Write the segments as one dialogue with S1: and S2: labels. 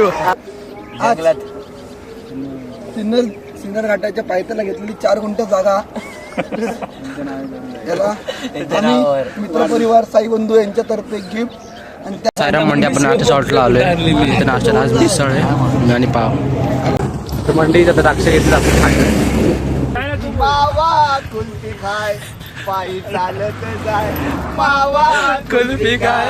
S1: आज सिन्नर सिन्नर घाटाच्या पायथ्याला घेतलेली चार गुंठ जागा. याला आम्ही मित्रपरिवार साई बंधू यांच्यातर्फे गिफ्ट आणि त्या
S2: सायराम मंडी आपण नाश्ता शॉर्टला आलोय. इथे नाश्त्याला आज मिसळ आहे. आणि पाव. तर मंडी आता द्राक्ष घेतली आपण खायला
S1: खाय. पायी चालत जाय. मावा
S2: कुल्फी काय?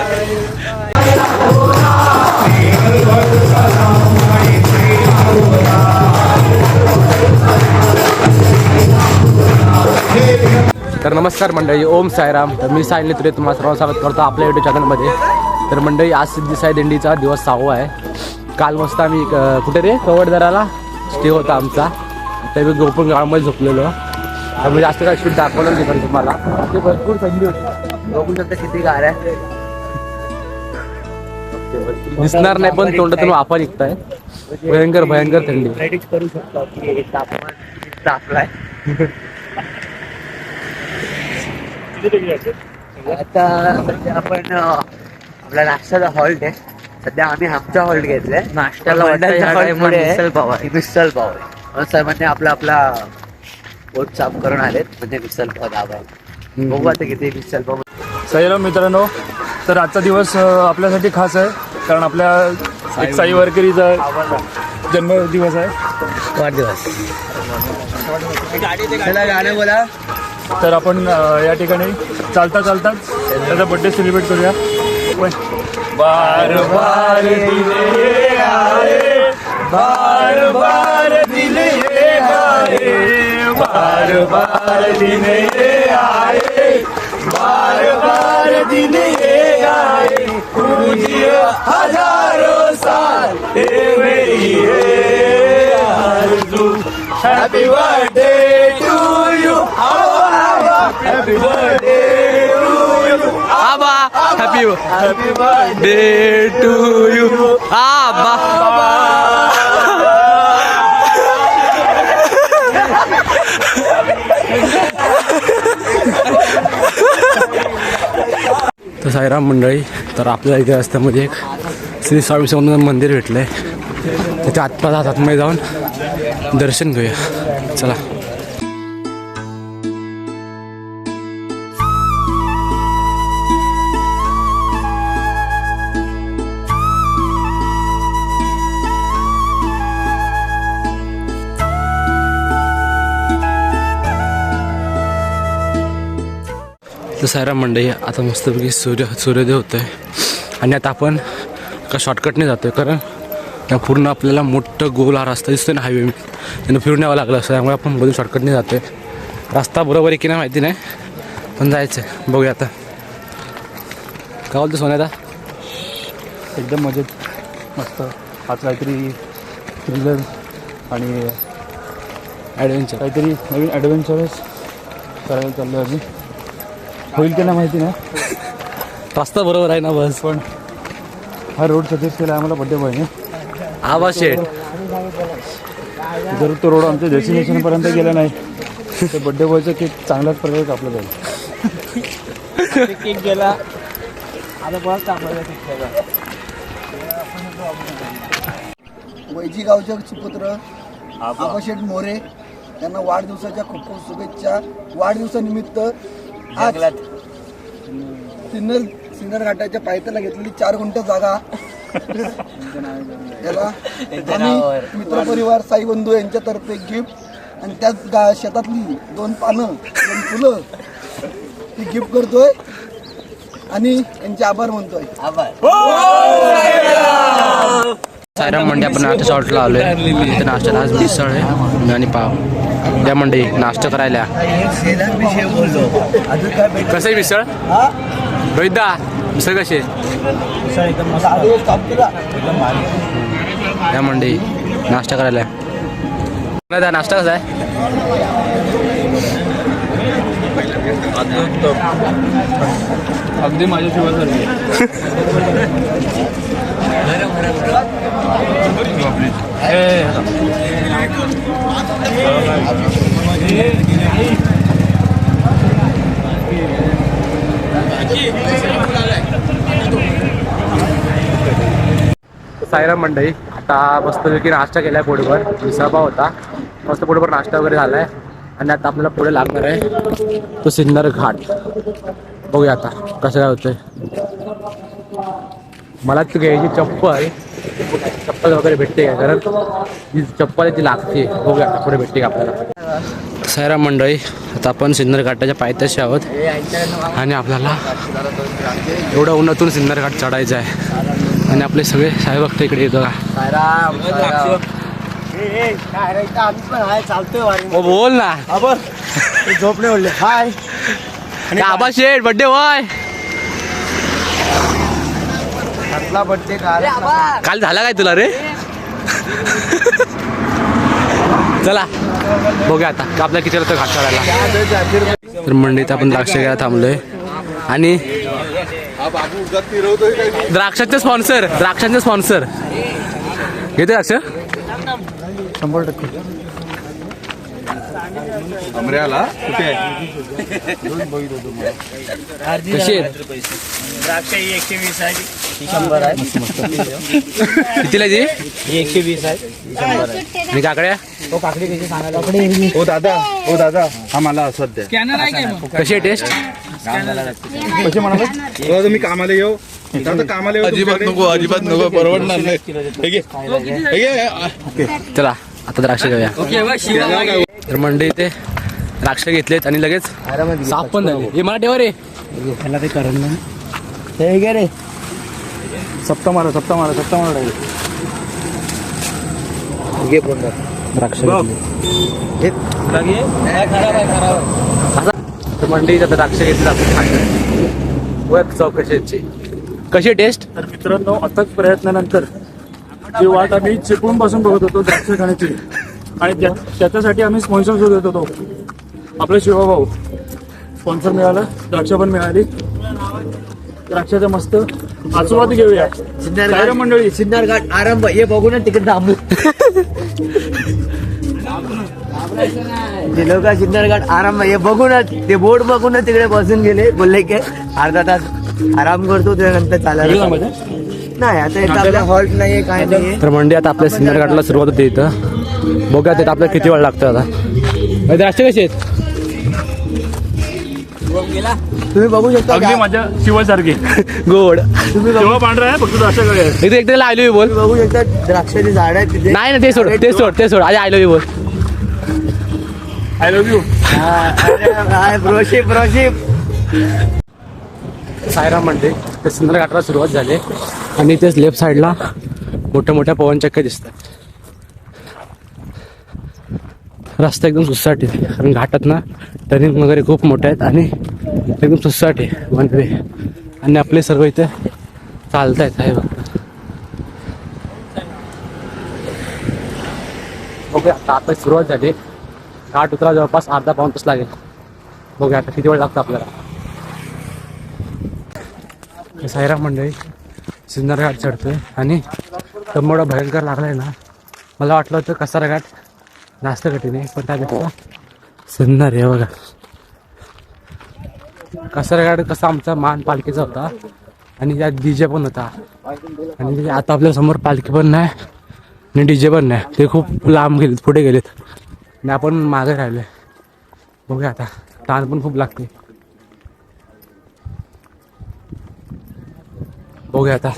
S2: तर नमस्कार मंडळी ओम साईराम. तर मी सायली तुरे तुम्हाला सर्व स्वागत करतो आपल्या युट्यूब चॅनलमध्ये तर मंडळी आज सिद्धी साई दिंडीचा दिवस सहावा आहे. काल मस्त आम्ही कुठे रे? कवडदराला स्टे होता आमचा. ते मी गोपन गावामध्ये झोपलेलो. त्यामुळे जास्त काय शूट दाखवलं नाही पण तुम्हाला. ते भरपूर थंडी होती. बघू शकता किती गार आहे दिसणार नाही पण तोंडातून वाफा निघताय. भयंकर भयंकर थंडी.
S3: करू शकतो की तापमान किती तापलाय. आता सध्या आपण आपला नाश्त्याचा हॉल्ट आहे. सध्या आम्ही आमचा हॉल्ट घेतलाय.
S2: नाश्त्याला
S3: पण
S2: वाटतं
S3: वडिलांचा
S2: ह्या
S3: halt
S2: time ला
S3: पुढे आहे.
S2: मिसळ पाव.
S3: मिसळ पाव सर्वांनी आपला आपला पोट साफ करून आलेत. म्हणजे मिसळ पाव दाबाय बघू आता किती मिसळ पाव
S4: साईराम मित्रांनो तर आजचा दिवस अ, आपल्यासाठी खास आहे कारण आपल्या एक साई वारकरीचा जन्मदिवस आहे.
S2: वाढदिवस.
S1: चला गाणं बोला.
S4: तर आपण अ, या ठिकाणी चालता चालताच त्याचा बर्थडे सेलिब्रेट करूया. पण बार बार दिले ये आए, बार बार दिले. ये आए, बार बार दिले ये आए, बार बार दिले ये आए, तुझे हजारों साल ये मेरी है आरज़ू happy birthday to you happy birthday to you
S2: Aba happy
S4: happy birthday
S2: day to you Aba Sairam मंडळी तर आपल्या इथे रस्त्यामध्ये एक श्री स्वामी समोर मंदिर भेटलं आहे त्याच्या आतपास आतमध्ये जाऊन दर्शन घेऊया. चला. तर सायराम मंडई आता मस्तपैकी सूर्य सूर्योदय होतं आहे आणि आता आपण एका शॉर्टकटने जातो आहे कारण त्या पूर्ण आपल्याला मोठं गोल हा रस्ता दिसतोय ना हायवे त्यानं फिरून यावं लागलं असं त्यामुळे आपण बदल शॉर्टकटने जातो आहे रस्ता बरोबर आहे की नाही माहिती नाही पण जायचं आहे बघूया आता. काय बोलतो सोन्यादा?
S4: एकदम मजेत. मस्त. आज काहीतरी थ्रिलर आणि
S2: ॲडव्हेंचर
S4: काहीतरी नवीन ॲडव्हेंचरस करायला चाललं आहे अजून होईल की नाही माहिती नाही
S2: रस्ता बरोबर आहे ना बस?
S4: पण हा रोड सजेस्ट केला आम्हाला बड्डे बॉयने
S2: आबा शेठ.
S4: जर तो रोड आमच्या डेस्टिनेशनपर्यंत गेला नाही तर बड्डे बॉयचा केक चांगल्याच प्रकारे कापला जाईल.
S3: केक गेला आता बस
S1: वैजी गावचे सुपुत्र आबाशेठ मोरे यांना वाढदिवसाच्या खूप खूप शुभेच्छा. वाढदिवसानिमित्त आज सिन्नर सिन्नर घाटाच्या पायथ्याला घेतलेली चार गुंठ जागा. याला आम्ही मित्रपरिवार साई बंधू यांच्यातर्फे गिफ्ट आणि त्याच गा शेतातली दोन पानं दोन फुलं ती गिफ्ट करतोय आणि यांचे आभार म्हणतोय
S2: सायराम मंडी आपण नाश्ता शॉर्टला आलोय. नाश्त्याला आज मिसळ आहे. आणि पाव. त्या मंडी नाश्ता करायला
S3: बोललो अजून काय भेट
S2: कसं आहे मिसळ? रोहितदा मिसळ कशी आहे?
S3: एकदम मस्त एकदम भारी
S2: त्या मंडी नाश्ता करायला दादा नाश्ता कसा आहे?
S4: अगदी माझ्या शिवासारखी
S2: सायराम मंडई आता मस्तपैकी नाश्ता केलाय पोटभर विसाबा होता. मस्त पोटभर नाश्ता वगैरे झालाय. आणि आता आपल्याला पुढे लागणार आहे तो सिन्नर घाट. बघूया आता कसं काय होतंय. मला ती घ्यायची चप्पल. चप्पल वगैरे भेटते का? कारण जी चप्पल आहे ती लागते. बघूया पुढे भेटते का आपल्याला. साईराम मंडळी आता आपण सिन्नर घाटाच्या पायथ्याशी आहोत. आणि आपल्याला एवढं उन्हातून सिन्नर घाट चढायचं आहे. आणि आपले सगळे साहेब भक्त इकडे येतो का? ओ बोल ना.
S1: झोपले हाय.
S2: आबा शेठ बड्डे वय
S1: बड्डे काल
S2: काल झाला काय तुला रे? चला बघूया आता. आपल्या किती होतं घाट चढायला तर मंडईत आपण द्राक्ष घ्यायला थांबलोय. आणि द्राक्षाचे स्पॉन्सर द्राक्षांचे स्पॉन्सर घेते द्राक्ष?
S1: शंभर टक्के.
S2: कशी
S5: द्राक्ष ही एकशे वीस आहे? ही शंभर आहे?
S2: कितीला
S5: ही एकशे वीस आहे ही शंभर आहे
S2: आणि काकड्या?
S4: ओ दादा ओ दादा हा मला सध्या
S2: कशी आहे टेस्ट
S4: कसे म्हणाले? मी कामाला येऊ. दादा कामाला येऊ
S6: अजिबात नको अजिबात नको परवडणार नाही. हे. हे.
S2: चला आता द्राक्ष घेऊया. तर मंडई ते द्राक्ष घेतलेत आणि लगेच साफ पण झाले. हे मला ठेवा रे
S5: हे घे रे.
S4: सप्ता मारा सप्ता मारा सप्ता मारा
S2: द्राक्ष घेतले. तर मंडईत आता द्राक्ष घेतले आपण चौकशीची. कशी टेस्ट
S4: तर मित्रांनो अथक प्रयत्नानंतर जी वाट आम्ही चिपळून पासून बघत होतो द्राक्ष खाण्याची. आणि त्या- त्याच्यासाठी आम्ही स्पॉन्सर शोधत होतो आपले शिवभाऊ स्पॉन्सर मिळालं द्राक्ष पण मिळाली. द्राक्षाचा मस्त आस्वाद घेऊया. काय रे मंडळी?
S3: सिन्नर घाट आरंभ. हे बघून तिकडे थांबू. ते लोक सिन्नर घाट आरंभ हे बघूनच ते बोर्ड बघूनच तिकडे बसून गेले. बोलले की अर्धा तास आराम करतो त्यानंतर चालायला? नाही आता इथं हॉल्ट नाहीये काय नाहीये.
S2: तर मंडी आता आपल्या सिन्नर घाटला सुरुवात होते इथं. बघा तिथं आपल्याला किती वेळ लागतो आता. द्राक्ष कशी आहेत?
S3: तुम्ही बघू शकता
S4: अगदी
S3: का?
S4: माझ्या शिवासारखी.
S2: गोड.
S3: तुम्ही बघू
S4: पांढरा आहे फक्त द्राक्ष आहे
S2: इथे एकदा आय लव्ह बोल.
S3: बघू शकता द्राक्षाची झाड आहेत तिथे.
S2: नाही ना ते सोड ते सोड ते सोड. आधी आय लव्ह बोल.
S4: आय लव्ह यू
S3: प्रोशिप प्रोशिप.
S2: सायराम मंडे ते सिन्नर घाटाला सुरुवात झाली. आणि इथेच लेफ्ट साईडला मोठ्या मोठ्या पवनचक्क्या दिसतात. रस्ता एकदम सुसाट आहे. कारण घाटात ना टर्निंग वगैरे खूप मोठे आहेत आणि एकदम सुसाट आहे वन वे आणि आपले सर्व इथे चालत आहेत आहे ओके आता आता सुरुवात झाली. घाट उतरा जवळपास अर्धा पाऊन तास लागेल. बघूया आता किती वेळ लागतो आपल्याला. साईराम मंडळी सिन्नर घाट चढतोय. आणि तंबोडा भयंकर लागलाय ना. मला वाटलं होतं कसारा घाट जास्त कठीण आहे पण त्यापेक्षा सिन्नर आहे बघा. कसारा घाट कसा आमचा मान पालखीचा होता. आणि त्यात डीजे पण होता. आणि आता आपल्यासमोर पालखी पण नाही आणि डीजे पण नाही. ते खूप लांब गेलेत पुढे गेलेत. आणि आपण मागे राहिले बघूया आता. ताण पण खूप लागते बघूया आता.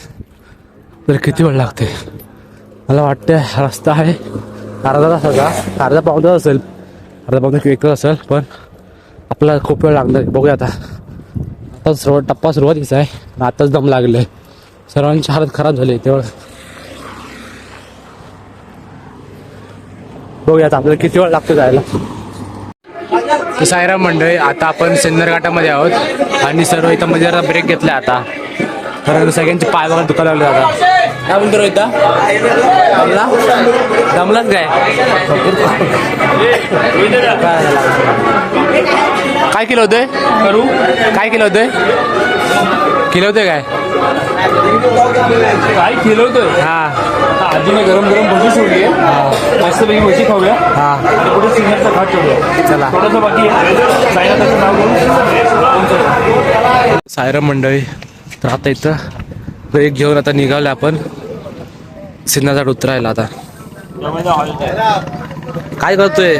S2: तर किती वेळ लागते मला वाटतं हा रस्ता आहे अर्धा तासाचा. अर्धा पाऊन तास असेल. अर्धा पाऊन एक तास असेल पण आपला खूप वेळ लागणार. आहे. बघूया आता. आता सर्व टप्पा सुरुवातीचा आहे. आताच दम लागले सर्वांची हालत खराब झाली तेवढं. बघूया आता आपल्याला किती वेळ लागतो जायला. सायराम मंडळी आता आपण सिन्नर घाटामध्ये आहोत. आणि सर्व इथं म्हणजे जरा ब्रेक घेतला आता. कारण सगळ्यांचे पाय वगैरे दुखायला लागले आता काय म्हणतो रोहित दमला? दमलाच काय? काय केलं होतंय करू? काय केलं होतंय केलं होतंय काय?
S4: काय खिलवतोय
S2: हा.
S4: आता आजीने गरम गरम भजी सोडली आहे. मस्तपैकी भजी खाऊया.
S2: हा.
S4: आणि पुढे सिंगरचा घाट चढूया
S2: चला.
S4: थोडंसं बाकी आहे. साईनाथाचं नाव घेऊन.
S2: सायरम मंडळी तर आता इथं ब्रेक घेऊन आता निघालो आपण. सिन्नरचा उतरायला आता. काय करतोय?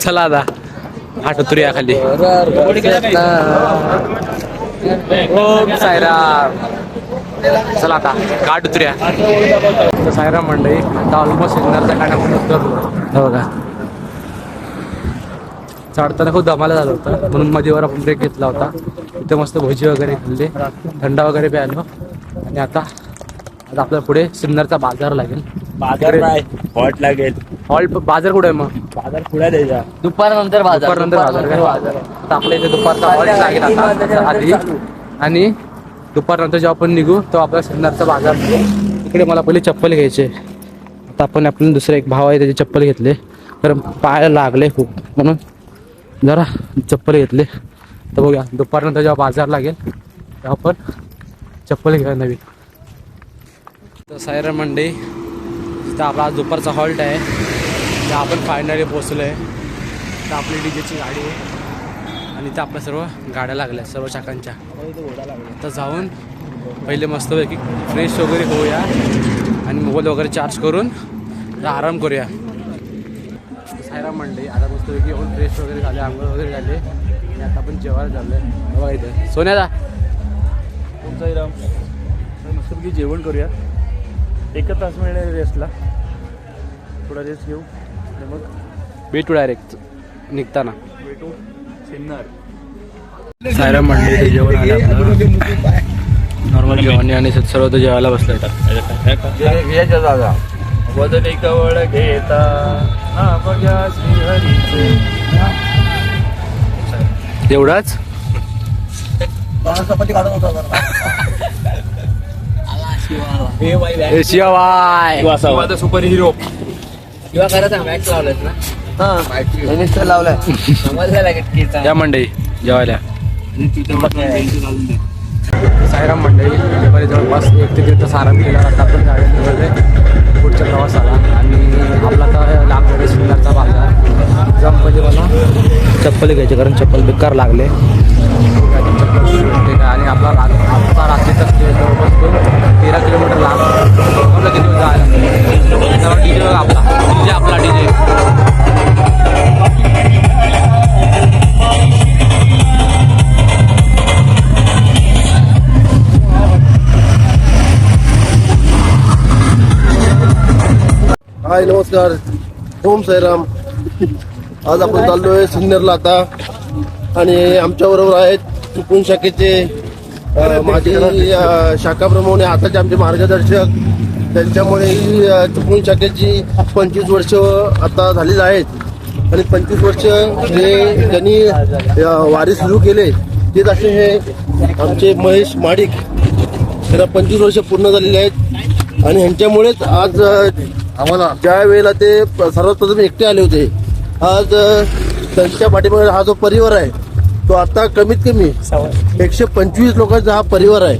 S2: चला आता. हाट उतरूया खाली. ओम सायराम चला आता. काट उतरूया. तर सायराम मंडळी आता ऑलमोस्ट सिन्नरच्या कानामध्ये उतरलो. हे बघा चढताना खूप धमाला झालं होतं. म्हणून मध्येवर आपण ब्रेक घेतला होता. इथे मस्त भजी वगैरे खाल्ले. थंडा वगैरे प्यायलो आणि आता आता आपल्या पुढे सिन्नरचा बाजार लागेल.
S5: बाजार नाही हॉट लागेल.
S2: हॉल बाजार कुठे आहे मग?
S5: बाजार पुढे द्यायचा
S3: दुपारनंतर बाजार.
S2: दुपारनंतर बाजार काय? आता आपल्या इथे दुपारचा हॉल्ट लागेल आता आधी. आणि दुपारनंतर जेव्हा आपण निघू तेव्हा आपला सिन्नरचा बाजार. इकडे मला पहिले चप्पल घ्यायचे. आता आपण आपले दुसरे एक भाव आहे त्याचे चप्पल घेतले. तर पायाला लागले खूप. म्हणून जरा चप्पल घेतले. तर बघूया दुपारनंतर जेव्हा बाजार लागेल तेव्हा आपण चप्पल घ्या नवीन. तर सायरा मंडई तिथं आपला आज दुपारचा हॉल्ट आहे. तर आपण फायनली पोचलो आहे तर आपली डीजेची गाडी आहे. आणि त्या आपल्या सर्व गाड्या लागल्या सर्व चाकांच्या. तर जाऊन पहिले मस्तपैकी फ्रेश वगैरे होऊया. आणि मोबाईल वगैरे चार्ज करून आराम करूया. सायरा मंडई आता मस्तपैकी येऊन फ्रेश वगैरे झाले आंघोळ वगैरे झाले आणि आता आपण जेवायला झालं आहे बघा इथं सोन्याला
S4: साईराम मस्तपैकी जेवण करूया एकच तास मिळेल रेस्टला थोडा रेस्ट घेऊ आणि मग
S2: भेटू डायरेक्ट निघताना
S4: भेटू सिन्नर
S2: सायरा मंडई जेवण आलं नॉर्मल जेवण आणि सर्व तर जेवायला बसलं
S4: वदन कवळ घेता. नाम घ्या श्रीहरीचे.
S2: एवढाच? शिवाय
S4: माझा सुपर हिरो
S3: किंवा करायचा मॅच लावलाय ना? हा. लावलाय. समजलं लगेच
S2: या मंडई जेवायला. साईराम मंडई दुपारी जवळपास एक ते तास आराम केला. आता आपण गाडी पुढच्या चप्पल घ्यायचे कारण चप्पल बेकार लागले. चप्पल? आणि आपला रा- आपला रात्रीचा जवळपास तो तेरा किलोमीटर लांब. आपला किती जायला. डीजे आपला. डीजे आपला डीजे.
S7: हाय नमस्कार. ओम साईराम. आज आपण चाललोय सिन्नरला आता. आणि आमच्या बरोबर आहेत चुकून शाखेचे माझे अ, शाखा प्रमुख आणि आताचे आमचे मार्गदर्शक. त्यांच्यामुळे ही अ, चुकून शाखेची पंचवीस वर्ष आता झालेली आहेत. आणि पंचवीस वर्ष हे ज्यांनी वारी सुरू केले तेच असे हे आमचे महेश माडिक. त्यांना पंचवीस वर्ष पूर्ण झालेली आहेत. आणि ह्यांच्यामुळेच आज आम्हाला. ज्या वेळेला ते सर्वात प्रथम एकटे आले होते आज त्यांच्या पाठीमागे हा जो परिवार आहे तो आता कमीत कमी एकशे पंचवीस लोकांचा हा परिवार आहे.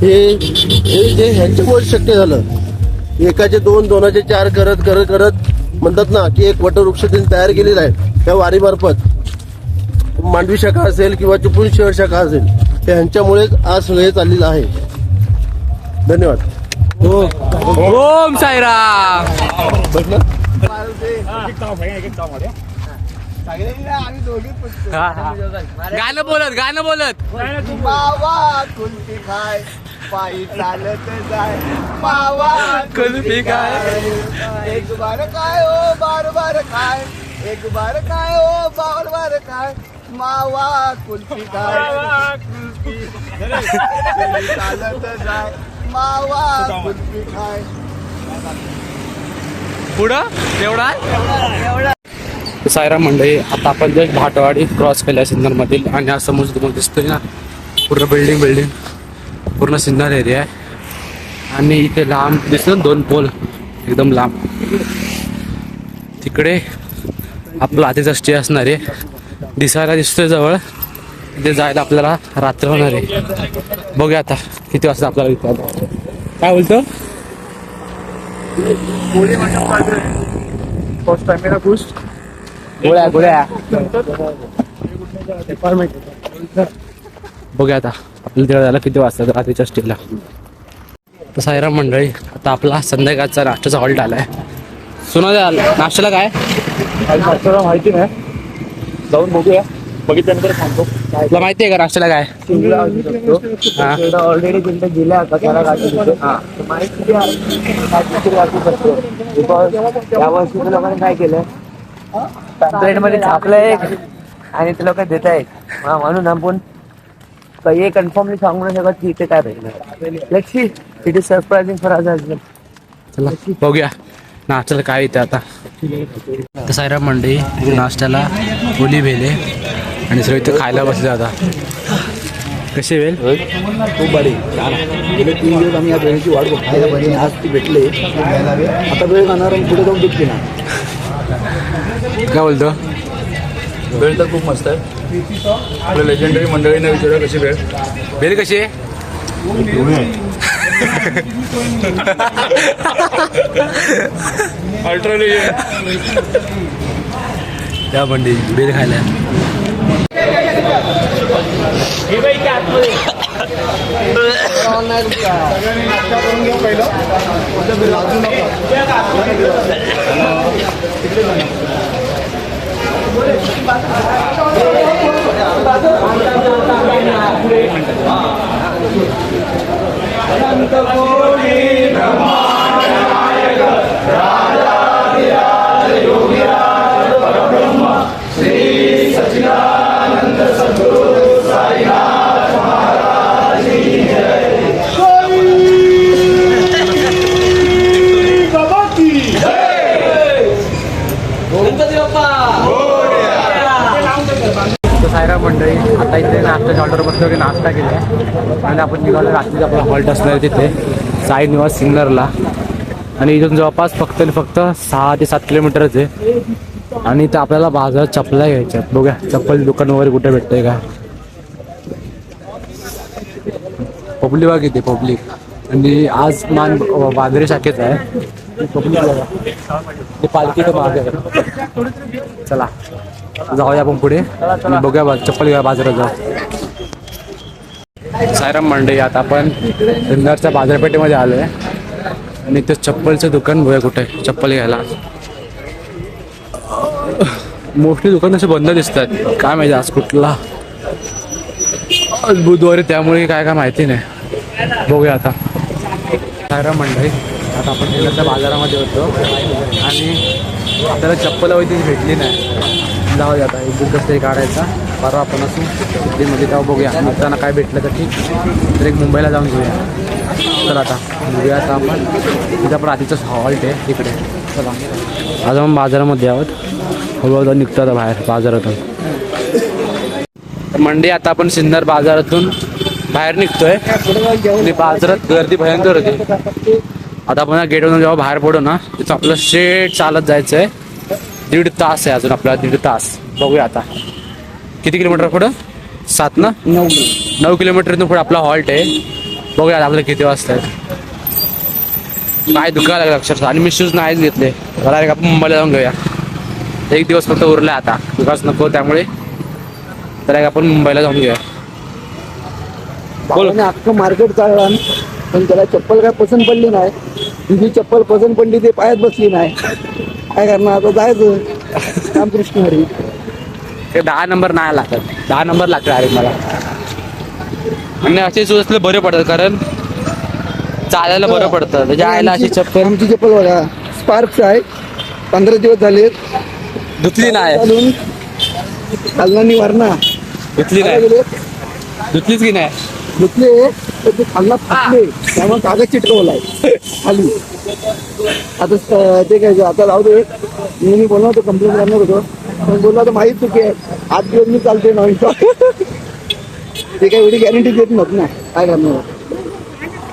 S7: हे हे जे ह्यांच्यामुळे शक्य झालं एकाचे दोन दोनाचे चार करत करत करत म्हणतात ना की एक वटवृक्ष त्यांनी तयार केलेला आहे त्या वारीमार्फत. मांडवी शाखा असेल किंवा चिपळूण शहर शाखा असेल हे ह्यांच्यामुळेच आज हे चाललेलं आहे. धन्यवाद.
S2: ओम साईराम. हा, हा. गाणं बोलत गाणं बोलत.
S7: मावा कुल्फी खाय पायी चालत जाय. मावा
S2: कुल्फी खाय.
S7: एक बार काय ओ बार बार खाय. एक बार काय ओ बार बार खाय. मावा कुल्फी खाय. पायी चालत जाय. मावा कुल्फी खाय.
S2: पुढं? तेवढा सायराम मंडळी आता आपण जस्ट भाटवाडी क्रॉस केल्या सिन्नर मधील आणि हा समोर तुम्हाला दिसतोय ना पूर्ण बिल्डिंग बिल्डिंग पूर्ण सिन्नर एरिया आहे. आणि इथे लांब दिसतो दोन पोल एकदम लांब. तिकडे आपला आधीचा स्टे असणार आहे दिसायला दिसतोय जवळ तिथे जायला आपल्याला रात्र होणार आहे. बघूया आता किती वाजता आपल्याला काय बोलतो?
S4: टाइम बूस्ट
S2: गोळ्या गोळ्या. बघूया आता. आपल्याला तिकडे जायला किती वाजतात? रात्रीच्या स्टेला तर साईराम मंडळी आता आपला संध्याकाळचा नाश्त्याचा हॉल्ट आलाय. सुना द्याल नाश्त्याला काय?
S4: माहिती नाही. जाऊन बघूया. बघितल्यानंतर सांगतो.
S2: तुला माहिती आहे का नाश्त्याला काय? हा.
S3: ऑलरेडी तिथे गेल्या आता त्याला माहिती या वर्षी लोकांनी काय केलं? पॅम्पलेटमध्ये छापलंय आणि ते लोक देत आहेत म्हणून आपण काही कन्फर्मली सांगू नाही शकत की इथे काय भेटणार let's see it is surprising for us
S2: चला बघूया. नाश्त्याला काय येते आता? तर साईराम मंडई नाश्त्याला ओली भेले. आणि सगळं इथे खायला बसले आता. कसे वेल?
S1: खूप भारी. छान गेले तीन दिवस आम्ही या वेळेची वाट बघतोय. बरी. आज ती भेटले. आता वेळ जाणार आणि पुढे जाऊन दुखते ना.
S2: काय बोलतो?
S4: वेळ तर खूप मस्त आहे. आपल्या लेजेंडरी मंडळीने विचारूया कशी वेळ.
S2: वेल कशी? आहे.
S4: अल्ट्रा लेजेंड
S2: त्या मंडी बेल खायला. Yeah. सायरा मंडळी आता इथे नाश्ताच्या ऑर्डर बसलो की नाश्ता केला. आणि आपण निघालो रात्रीचा आपला हॉल्ट असणार तिथे साई निवास सिन्नरला. आणि इथून जवळपास फक्त आणि फक्त सहा ते सात किलोमीटरच आहे. आणि ते आपल्याला बाजारात चपला घ्यायच्या आहेत. चप्पल दुकान वगैरे कुठे भेटतंय का? पब्लिक बघ येते पब्लिक. आणि आज मान वांद्रे शाखेत आहे. पब्लिक बघा ते पालखीचं मागे आहे. चला जाऊया आपण पुढे. आणि बघूया चप्पल घ्या बाजारात जाऊ सायराम मंडे आता आपण सिन्नरच्या बाजारपेठेमध्ये आलो आहे आणि ते चप्पलचं दुकान बघूया कुठे चप्पल घ्यायला. मोस्टली दुकान असे बंद दिसतात. काय माहिती आज कुठला? आज बुधवारी त्यामुळे काय काय माहिती नाही. बघूया आता. सायराम मंडई आता आपण सिन्नरच्या बाजारामध्ये होतो. आणि आपल्याला चप्पल ती भेटली नाही. जाऊ दे आता एक दिवस कसं तरी काढायचा. परवा आपण असू सुट्टीमध्ये तेव्हा बघूया. निघताना काय भेटलं तर ठीक. तर एक मुंबईला जाऊन घेऊया. तर आता बघूया आता आपण. तिथं पण रात्रीचं हॉल्ट आहे तिकडे चला. आज आपण बाजारामध्ये आहोत. हळूहळू निघतो बाहेर बाजारातून. मंडे आता आपण सिन्नर बाजारातून बाहेर निघतोय. आणि बाजारात गर्दी भयंकर होती. आता आपण गेटवरून जेव्हा बाहेर पडू ना तिथं आपलं शेट चालत जायचं आहे दीड तास आहे अजून आपला दीड तास. बघूया आता. किती किलोमीटर पुढं? सात ना?
S1: नऊ
S2: नऊ किलोमीटरतून पुढे आपला हॉल्ट आहे. बघूया आता आपल्याला किती वाजता आहे काय दुखायला लागलं अक्षरशः. आणि मी शूज नाहीच घेतले. मला आपण मुंबईला जाऊन घेऊया. एक दिवस फक्त उरला आता. विकास नको त्यामुळे. तर एक आपण मुंबईला जाऊन घेऊया. बोल.
S1: अख्खं मार्केट चालला पण त्याला चप्पल काय पसंत पडली नाही. तुझी चप्पल पसंत पडली ते पायात बसली नाही. काय करणार? आता जायचं. रामकृष्ण हरी.
S2: ते दहा नंबर नाही लागत. दहा नंबर लागतात अरे मला. आणि असे शूज असले बरे पडतात कारण चालायला बरं पडतं. त्याच्या आईला अशी चप्पल
S1: आमची चप्पल बघा स्पार्क्स आहे. पंधरा दिवस झाले
S2: धुतली नाही.
S1: घालून खालना वरणा
S2: धुतली नाही. धुतलीच की नाही?
S1: धुतले तर ते खालना फुटले. त्यामुळे कागद चिटकवलाय. खाली. आता स- ते काय आता राहू दे. मी मी बोलणार होतो कंप्लेंट करणार होतो. पण बोलला तर माहीत चुकी आहे. आठ दिवस मी चालते नॉन ते काही एवढी गॅरंटी देत नव्हत ना. काय करणार?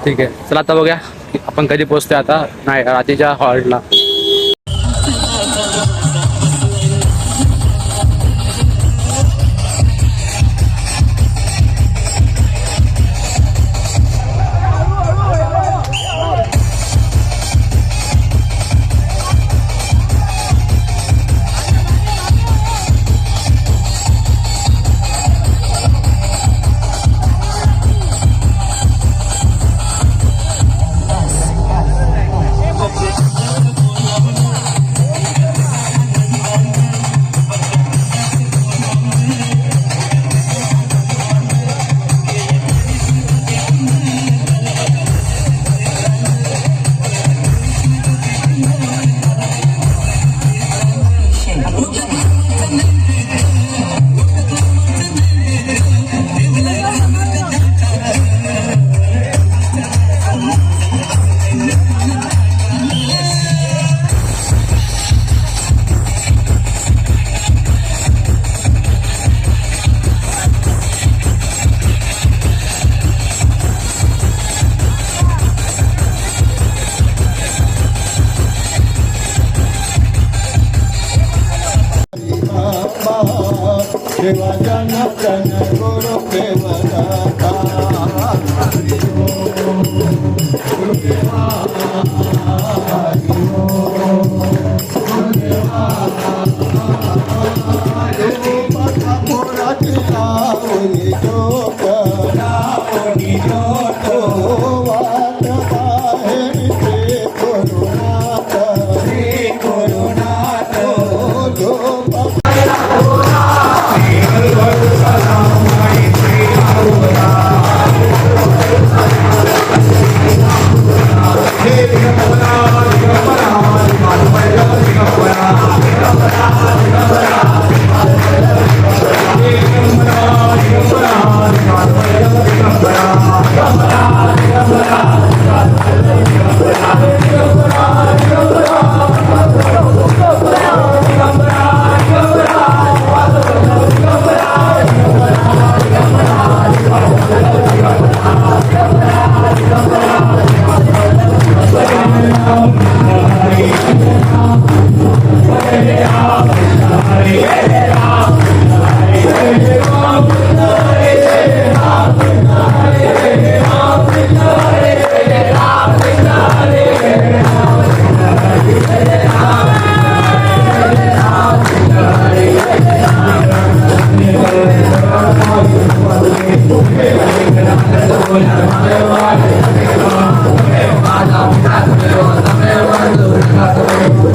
S2: ठीक आहे. चला आता बघूया. आपण कधी पोहोचतोय आता? नाही रात्रीच्या हॉल्टला
S1: Something Thank you.
S8: Hey,